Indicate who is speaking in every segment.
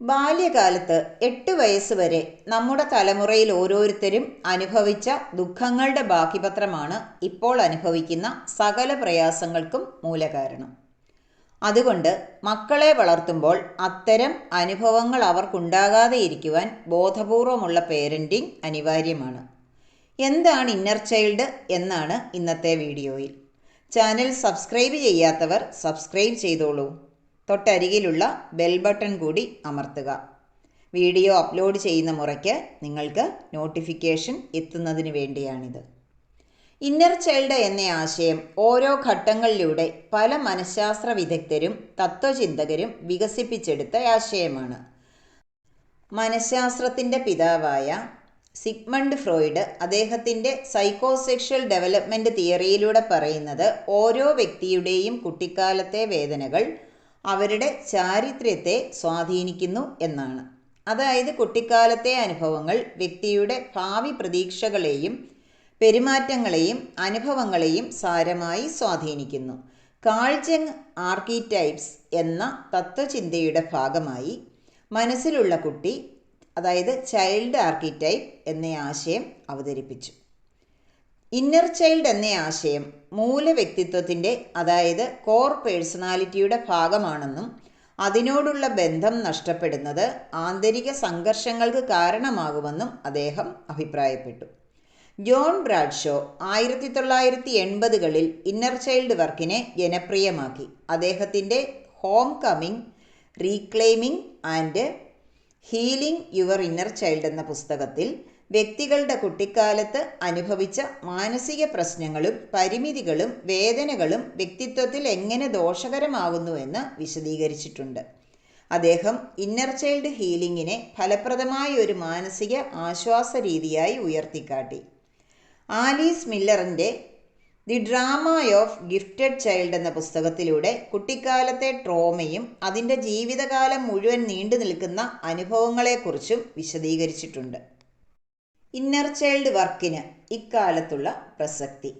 Speaker 1: ബാല്യകാലത്ത് എട്ട് വയസ്സ് വരെ നമ്മുടെ തലമുറയിൽ ഓരോരുത്തരും അനുഭവിച്ച ദുഃഖങ്ങളുടെ ബാക്കിപത്രമാണ് ഇപ്പോൾ അനുഭവിക്കുന്ന സകല പ്രയാസങ്ങൾക്കും മൂലകാരണം. അതുകൊണ്ട് മക്കളെ വളർത്തുമ്പോൾ അത്തരം അനുഭവങ്ങൾ അവർക്കുണ്ടാകാതെ ഇരിക്കുവാൻ ബോധപൂർവമുള്ള പേരന്റിംഗ് അനിവാര്യമാണ്. എന്താണ് ഇന്നർ ചൈൽഡ് എന്നാണ് ഇന്നത്തെ വീഡിയോയിൽ. ചാനൽ സബ്സ്ക്രൈബ് ചെയ്യാത്തവർ സബ്സ്ക്രൈബ് ചെയ്തോളൂ. തൊട്ടരികിലുള്ള ബെൽ ബട്ടൺ കൂടി അമർത്തുക. വീഡിയോ അപ്ലോഡ് ചെയ്യുന്ന മുറയ്ക്ക് നിങ്ങൾക്ക് നോട്ടിഫിക്കേഷൻ എത്തുന്നതിന് വേണ്ടിയാണിത്. ഇന്നർ ചൈൽഡ് എന്ന ആശയം ഓരോ ഘട്ടങ്ങളിലൂടെ പല മനഃശാസ്ത്ര വിദഗ്ധരും തത്വചിന്തകരും വികസിപ്പിച്ചെടുത്ത ആശയമാണ്. മനഃശാസ്ത്രത്തിന്റെ പിതാവായ സിഗ്മണ്ട് ഫ്രോയിഡ് അദ്ദേഹത്തിന്റെ സൈക്കോസെക്ഷൽ ഡെവലപ്മെന്റ് തിയറിയിലൂടെ പറയുന്നത് ഓരോ വ്യക്തിയുടെയും കുട്ടിക്കാലത്തെ വേദനകൾ അവരുടെ ചാരിത്ര്യത്തെ സ്വാധീനിക്കുന്നു എന്നാണ്. അതായത് കുട്ടിക്കാലത്തെ അനുഭവങ്ങൾ വ്യക്തിയുടെ ഭാവി പ്രതീക്ഷകളെയും പെരുമാറ്റങ്ങളെയും അനുഭവങ്ങളെയും സാരമായി സ്വാധീനിക്കുന്നു. കാൾജങ് ആർക്കിടൈപ്സ് എന്ന തത്വചിന്തയുടെ ഭാഗമായി മനസ്സിലുള്ള കുട്ടി അതായത് ചൈൽഡ് ആർക്കിടൈപ്പ് എന്ന ആശയം അവതരിപ്പിച്ചു. ഇന്നർ ചൈൽഡ് എന്ന ആശയം മൂല വ്യക്തിത്വത്തിന്റെ അതായത് കോർ പേഴ്സണാലിറ്റിയുടെ ഭാഗമാണെന്നും അതിനോടുള്ള ബന്ധം നഷ്ടപ്പെടുന്നത് ആന്തരിക സംഘർഷങ്ങൾക്ക് കാരണമാകുമെന്നും അദ്ദേഹം അഭിപ്രായപ്പെട്ടു. ജോൺ ബ്രാഡ്ഷോ ആയിരത്തി തൊള്ളായിരത്തി എൺപതുകളിൽ ഇന്നർ ചൈൽഡ് വർക്കിനെ ജനപ്രിയമാക്കി. അദ്ദേഹത്തിന്റെ homecoming reclaiming and healing your inner child എന്ന പുസ്തകത്തിൽ വ്യക്തികളുടെ കുട്ടിക്കാലത്ത് അനുഭവിച്ച മാനസിക പ്രശ്നങ്ങളും പരിമിതികളും വേദനകളും വ്യക്തിത്വത്തിൽ എങ്ങനെ ദോഷകരമാകുന്നുവെന്ന് വിശദീകരിച്ചിട്ടുണ്ട്. അദ്ദേഹം ഇന്നർ ചൈൽഡ് ഹീലിംഗിനെ ഫലപ്രദമായ ഒരു മാനസിക ആശ്വാസ രീതിയായി ഉയർത്തിക്കാട്ടി. Alice മില്ലറിന്റെ the drama of gifted child എന്ന പുസ്തകത്തിലൂടെ കുട്ടിക്കാലത്തെ ട്രോമയും അതിന്റെ ജീവിതകാലം മുഴുവൻ നീണ്ടു നിൽക്കുന്ന അനുഭവങ്ങളെക്കുറിച്ചും വിശദീകരിച്ചിട്ടുണ്ട്. ഇന്നർ ചൈൽഡ് വർക്കിന് ഇക്കാലത്തുള്ള പ്രസക്തി.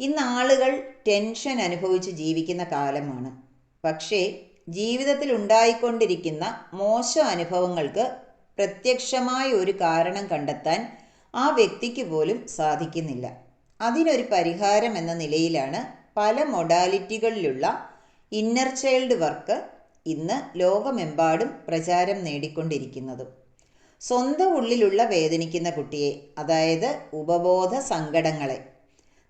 Speaker 1: ഇന്ന് ആളുകൾ ടെൻഷൻ അനുഭവിച്ച് ജീവിക്കുന്ന കാലമാണ്. പക്ഷേ ജീവിതത്തിൽ ഉണ്ടായിക്കൊണ്ടിരിക്കുന്ന മോശം അനുഭവങ്ങൾക്ക് പ്രത്യക്ഷമായ ഒരു കാരണം കണ്ടെത്താൻ ആ വ്യക്തിക്ക് പോലും സാധിക്കുന്നില്ല. അതിനൊരു പരിഹാരം എന്ന നിലയിലാണ് പല മൊഡാലിറ്റികളിലുള്ള ഇന്നർ ചൈൽഡ് വർക്ക് ഇന്ന് ലോകമെമ്പാടും പ്രചാരം നേടിക്കൊണ്ടിരിക്കുന്നതും. സ്വന്തം ഉള്ളിലുള്ള വേദനിക്കുന്ന കുട്ടിയെ അതായത് ഉപബോധ സങ്കടങ്ങളെ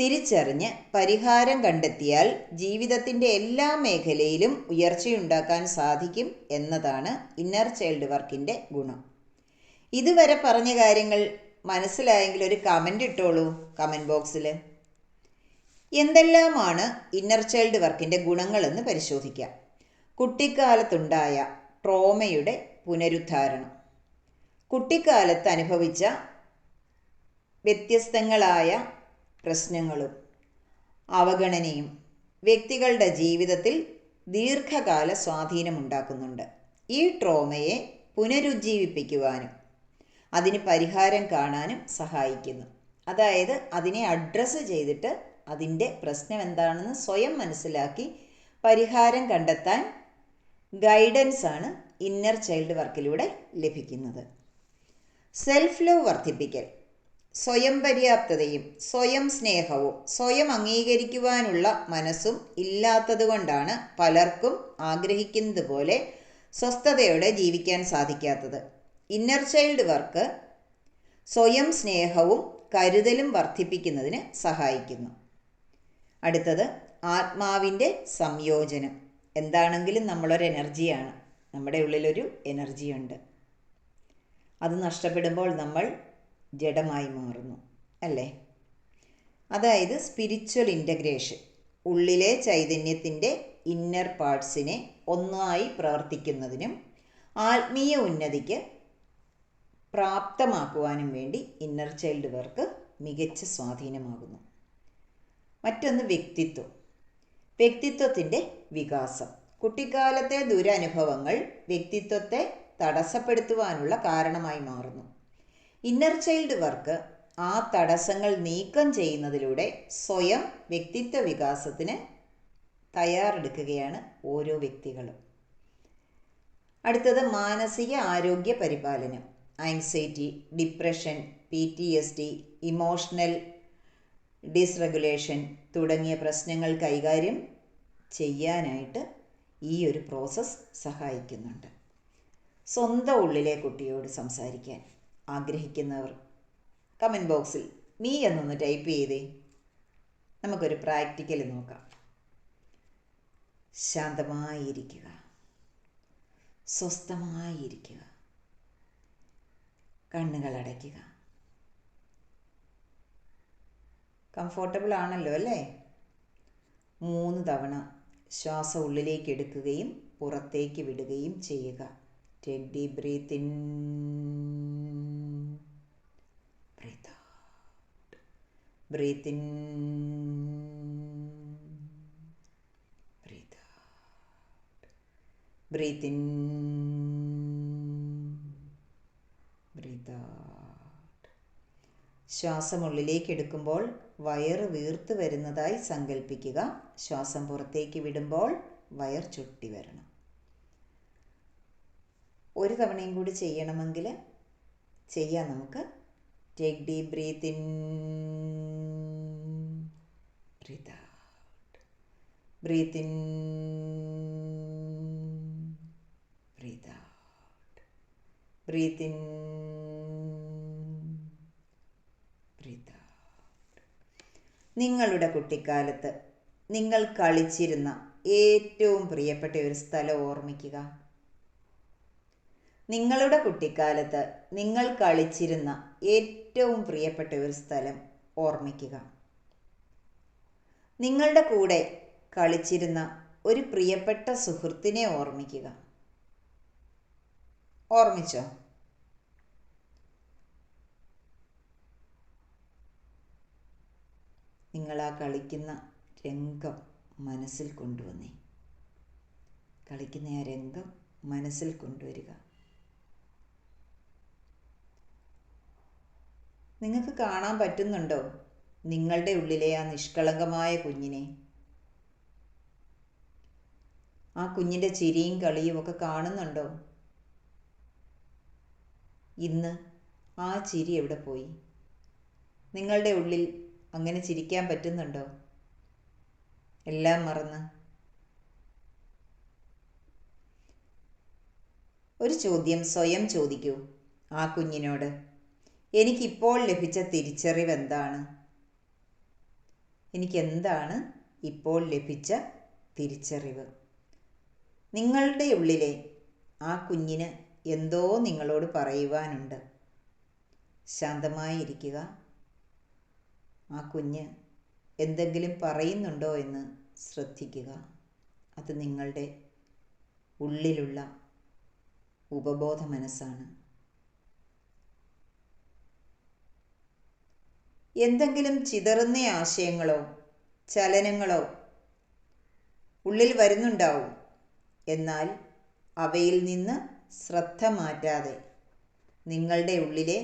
Speaker 1: തിരിച്ചറിഞ്ഞ് പരിഹാരം കണ്ടെത്തിയാൽ ജീവിതത്തിന്റെ എല്ലാ മേഖലയിലും ഉയർച്ചയുണ്ടാക്കാൻ സാധിക്കും എന്നതാണ് ഇന്നർ ചൈൽഡ് വർക്കിന്റെ ഗുണം. ഇതുവരെ പറഞ്ഞ കാര്യങ്ങൾ മനസ്സിലായെങ്കിൽ ഒരു കമന്റ് ഇട്ടോളൂ കമന്റ് ബോക്സിൽ എന്തെല്ലാമാണ് ഇന്നർ ചൈൽഡ് വർക്കിന്റെ ഗുണങ്ങളെന്ന് പരിശോധിക്കാം. കുട്ടിക്കാലത്തുണ്ടായ ട്രോമയുടെ പുനരുദ്ധാരണം. കുട്ടിക്കാലത്ത് അനുഭവിച്ച വ്യത്യസ്തങ്ങളായ പ്രശ്നങ്ങളും അവഗണനയും വ്യക്തികളുടെ ജീവിതത്തിൽ ദീർഘകാല സ്വാധീനമുണ്ടാക്കുന്നുണ്ട്. ഈ ട്രോമയെ പുനരുജ്ജീവിപ്പിക്കുവാനും അതിന് പരിഹാരം കാണാനും സഹായിക്കുന്നു. അതായത് അതിനെ അഡ്രസ്സ് ചെയ്തിട്ട് അതിന്റെ പ്രശ്നം എന്താണെന്ന് സ്വയം മനസ്സിലാക്കി പരിഹാരം കണ്ടെത്താൻ ഗൈഡൻസ് ആണ് ഇന്നർ ചൈൽഡ് വർക്കിലൂടെ ലഭിക്കുന്നത്. സെൽഫ് ലവ് വർദ്ധിപ്പിക്കൽ. സ്വയം പര്യാപ്തതയും സ്വയം സ്നേഹവും സ്വയം അംഗീകരിക്കുവാനുള്ള മനസ്സും ഇല്ലാത്തതുകൊണ്ടാണ് പലർക്കും ആഗ്രഹിക്കുന്നത് പോലെ സ്വസ്ഥതയോടെ ജീവിക്കാൻ സാധിക്കാത്തത്. ഇന്നർ ചൈൽഡ് വർക്ക് സ്വയം സ്നേഹവും കരുതലും വർദ്ധിപ്പിക്കുന്നതിന് സഹായിക്കുന്നു. അടുത്തത് ആത്മാവിന്റെ സംയോജനം. എന്താണെങ്കിലും നമ്മളൊരു എനർജിയാണ് നമ്മുടെ ഉള്ളിലൊരു എനർജിയുണ്ട് അത് നഷ്ടപ്പെടുമ്പോൾ നമ്മൾ ജഡമായി മാറുന്നു അല്ലേ? അതായത് സ്പിരിച്വൽ ഇന്റഗ്രേഷൻ ഉള്ളിലെ ചൈതന്യത്തിന്റെ ഇന്നർ പാർട്സിനെ ഒന്നായി പ്രവർത്തിക്കുന്നതിനും ആത്മീയ ഉന്നതിക്ക് പ്രാപ്തമാക്കുവാനും വേണ്ടി ഇന്നർ ചൈൽഡ് വർക്ക് മികച്ച സ്വാധീനമാകുന്നു. മറ്റൊന്ന് വ്യക്തിത്വം. വ്യക്തിത്വത്തിന്റെ വികാസം. കുട്ടിക്കാലത്തെ ദുരനുഭവങ്ങൾ വ്യക്തിത്വത്തെ തടസ്സപ്പെടുത്തുവാനുള്ള കാരണമായി മാറുന്നു. ഇന്നർ ചൈൽഡ് വർക്ക് ആ തടസ്സങ്ങൾ നീക്കം ചെയ്യുന്നതിലൂടെ സ്വയം വ്യക്തിത്വ വികാസത്തിന് തയ്യാറെടുക്കുകയാണ് ഓരോ വ്യക്തികളും. അടുത്തത് മാനസിക ആരോഗ്യ പരിപാലനം. Anxiety depression P T S D emotional dysregulation തുടങ്ങിയ പ്രശ്നങ്ങൾ കൈകാര്യം ചെയ്യാനായിട്ട് ഈ ഒരു പ്രോസസ്സ് സഹായിക്കുന്നുണ്ട്. സ്വന്തം ഉള്ളിലെ കുട്ടിയോട് സംസാരിക്കാൻ ആഗ്രഹിക്കുന്നവർ കമന്റ് ബോക്സിൽ മീ എന്നൊന്ന് ടൈപ്പ് ചെയ്തേ. നമുക്കൊരു പ്രാക്ടിക്കൽ നോക്കാം. ശാന്തമായിരിക്കുക. സ്വസ്ഥമായിരിക്കുക. കണ്ണുകൾ അടയ്ക്കുക. കംഫോർട്ടബിൾ ആണല്ലോ അല്ലേ? മൂന്ന് തവണ ശ്വാസം ഉള്ളിലേക്ക് എടുക്കുകയും പുറത്തേക്ക് വിടുകയും ചെയ്യുക. Take Breathe out. Breathe in. Breathe out. Breathe in. Breathe out. ശ്വാസം ഉള്ളിലേക്ക് എടുക്കുമ്പോൾ വയറ് വീർത്ത് വരുന്നതായി സങ്കല്പിക്കുക ശ്വാസം പുറത്തേക്ക് വിടുമ്പോൾ വയർ ചുട്ടി വരണം ഒരു തവണയും കൂടി ചെയ്യണമെങ്കിൽ ചെയ്യാം നമുക്ക്. Take deep breath in breath out breath in breath out breath in breath out നിങ്ങളുടെ കുട്ടിക്കാലത്ത് നിങ്ങൾ കളിച്ചിരുന്ന ഏറ്റവും പ്രിയപ്പെട്ട ഒരു സ്ഥലം ഓർമ്മിക്കുക. നിങ്ങളുടെ കുട്ടിക്കാലത്ത് നിങ്ങൾ കളിച്ചിരുന്ന ഏറ്റവും പ്രിയപ്പെട്ട ഒരു സ്ഥലം ഓർമ്മിക്കുക. നിങ്ങളുടെ കൂടെ കളിച്ചിരുന്ന ഒരു പ്രിയപ്പെട്ട സുഹൃത്തിനെ ഓർമ്മിക്കുക. ഓർമ്മിച്ചോ? നിങ്ങൾ ആ കളിക്കുന്ന രംഗം മനസ്സിൽ കൊണ്ടുവന്നേ. കളിക്കുന്ന ആ രംഗം മനസ്സിൽ കൊണ്ടുവരിക. നിങ്ങൾക്ക് കാണാൻ പറ്റുന്നുണ്ടോ? നിങ്ങളുടെ ഉള്ളിലെ ആ നിഷ്കളങ്കമായ കുഞ്ഞിനെ. ആ കുഞ്ഞിന്റെ ചിരിയും കളിയും ഒക്കെ കാണുന്നുണ്ടോ? ഇന്ന് ആ ചിരി എവിടെ പോയി? നിങ്ങളുടെ ഉള്ളിൽ അങ്ങനെ ചിരിക്കാൻ പറ്റുന്നുണ്ടോ? എല്ലാം മറന്ന്. ഒരു ചോദ്യം സ്വയം ചോദിക്കൂ ആ കുഞ്ഞിനോട്. എനിക്കിപ്പോൾ ലഭിച്ച തിരിച്ചറിവ് എന്താണ്? എനിക്കെന്താണ് ഇപ്പോൾ ലഭിച്ച തിരിച്ചറിവ്? നിങ്ങളുടെ ഉള്ളിലെ ആ കുഞ്ഞിന് എന്തോ നിങ്ങളോട് പറയുവാനുണ്ട്. ശാന്തമായി ഇരിക്കുക ആ കുഞ്ഞ് എന്തെങ്കിലും പറയുന്നുണ്ടോ എന്ന് ശ്രദ്ധിക്കുക. അത് നിങ്ങളുടെ ഉള്ളിലുള്ള ഉപബോധ മനസ്സാണ് എന്തെങ്കിലും ചിതറുന്ന ആശയങ്ങളോ ചലനങ്ങളോ ഉള്ളിൽ വരുന്നുണ്ടാവും. എന്നാൽ അവയിൽ നിന്ന് ശ്രദ്ധ മാറ്റാതെ നിങ്ങളുടെ ഉള്ളിലെ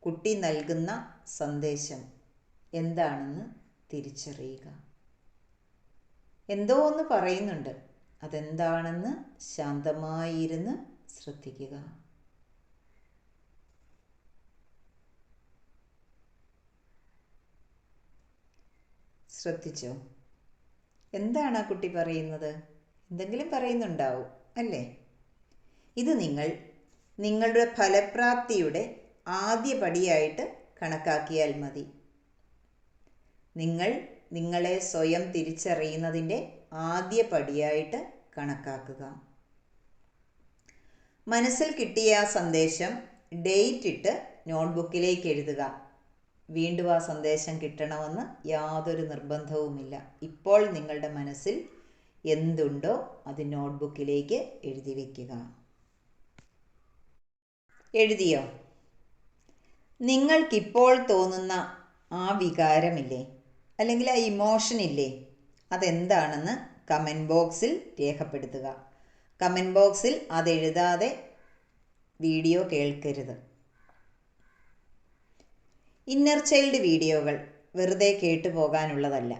Speaker 1: കുട്ടി നൽകുന്ന സന്ദേശം എന്താണെന്ന് തിരിച്ചറിയുക. എന്തോ ഒന്ന് പറയുന്നുണ്ട്. അതെന്താണെന്ന് ശാന്തമായിരുന്ന് ശ്രദ്ധിക്കുക. ശ്രദ്ധിച്ചോ? എന്താണ് ആ കുട്ടി പറയുന്നത്? എന്തെങ്കിലും പറയുന്നുണ്ടാവും അല്ലേ? ഇത് നിങ്ങൾ നിങ്ങളുടെ ഫലപ്രാപ്തിയുടെ ആദ്യ പടിയായിട്ട് കണക്കാക്കിയാൽ മതി. നിങ്ങൾ നിങ്ങളെ സ്വയം തിരിച്ചറിയുന്നതിന്റെ ആദ്യ പടിയായിട്ട് കണക്കാക്കുക. മനസ്സിൽ കിട്ടിയ ആ സന്ദേശം ഡേറ്റ് ഇട്ട് നോട്ട്ബുക്കിലേക്ക് എഴുതുക. വീണ്ടും ആ സന്ദേശം കിട്ടണമെന്ന് യാതൊരു നിർബന്ധവുമില്ല. ഇപ്പോൾ നിങ്ങളുടെ മനസ്സിൽ എന്തുണ്ടോ അത് നോട്ട്ബുക്കിലേക്ക് എഴുതി വയ്ക്കുക എഴുതിയോ? നിങ്ങൾക്കിപ്പോൾ തോന്നുന്ന ആ വികാരമില്ലേ? അല്ലെങ്കിൽ ആ ഇമോഷൻ ഇല്ലേ? അതെന്താണെന്ന് കമന്റ് ബോക്സിൽ രേഖപ്പെടുത്തുക. കമന്റ് ബോക്സിൽ അതെഴുതാതെ വീഡിയോ കേൾക്കരുത്. ഇന്നർ ചൈൽഡ് വീഡിയോകൾ വെറുതെ കേട്ടു പോകാനുള്ളതല്ല.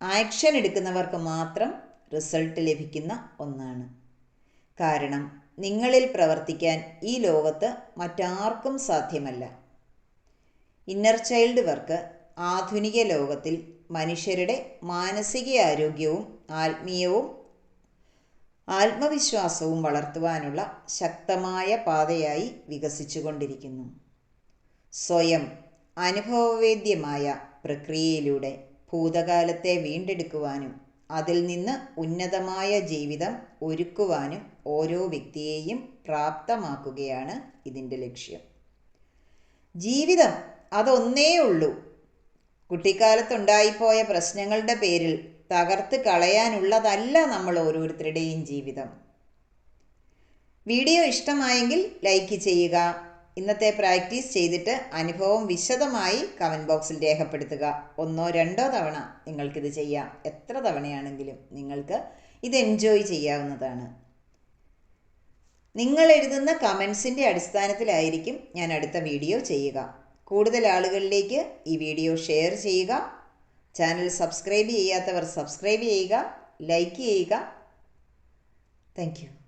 Speaker 1: ആക്ഷൻ എടുക്കുന്നവർക്ക് മാത്രം റിസൾട്ട് ലഭിക്കുന്ന ഒന്നാണ്. കാരണം നിങ്ങളിൽ പ്രവർത്തിക്കാൻ ഈ ലോകത്ത് മറ്റാർക്കും സാധ്യമല്ല. ഇന്നർ ചൈൽഡ് വർക്ക് ആധുനിക ലോകത്തിൽ മനുഷ്യരുടെ മാനസിക ആരോഗ്യവും ആത്മീയവും ആത്മവിശ്വാസവും വളർത്തുവാനുള്ള ശക്തമായ പാതയായി വികസിച്ചുകൊണ്ടിരിക്കുന്നു. സ്വയം അനുഭവവേദ്യമായ പ്രക്രിയയിലൂടെ ഭൂതകാലത്തെ വീണ്ടെടുക്കുവാനും അതിൽ നിന്ന് ഉന്നതമായ ജീവിതം ഒരുക്കുവാനും ഓരോ വ്യക്തിയെയും പ്രാപ്തമാക്കുകയാണ് ഇതിന്റെ ലക്ഷ്യം. ജീവിതം അതൊന്നേ ഉള്ളൂ. കുട്ടിക്കാലത്തുണ്ടായിപ്പോയ പ്രശ്നങ്ങളുടെ പേരിൽ തകർത്ത് കളയാനുള്ളതല്ല നമ്മൾ ഓരോരുത്തരുടെയും ജീവിതം. വീഡിയോ ഇഷ്ടമായെങ്കിൽ ലൈക്ക് ചെയ്യുക ഇന്നത്തെ പ്രാക്ടീസ് ചെയ്തിട്ട് അനുഭവം വിശദമായി കമന്റ് ബോക്സിൽ രേഖപ്പെടുത്തുക. ഒന്നോ രണ്ടോ തവണ നിങ്ങൾക്കിത് ചെയ്യാം. എത്ര തവണയാണെങ്കിലും നിങ്ങൾക്ക് ഇത് എൻജോയ് ചെയ്യാവുന്നതാണ്. നിങ്ങൾ എഴുതുന്ന കമൻസിന്റെ അടിസ്ഥാനത്തിലായിരിക്കും ഞാൻ അടുത്ത വീഡിയോ ചെയ്യുക. കൂടുതൽ ആളുകളിലേക്ക് ഈ വീഡിയോ ഷെയർ ചെയ്യുക. ചാനൽ സബ്സ്ക്രൈബ് ചെയ്യാത്തവർ സബ്സ്ക്രൈബ് ചെയ്യുക ലൈക്ക് ചെയ്യുക. താങ്ക്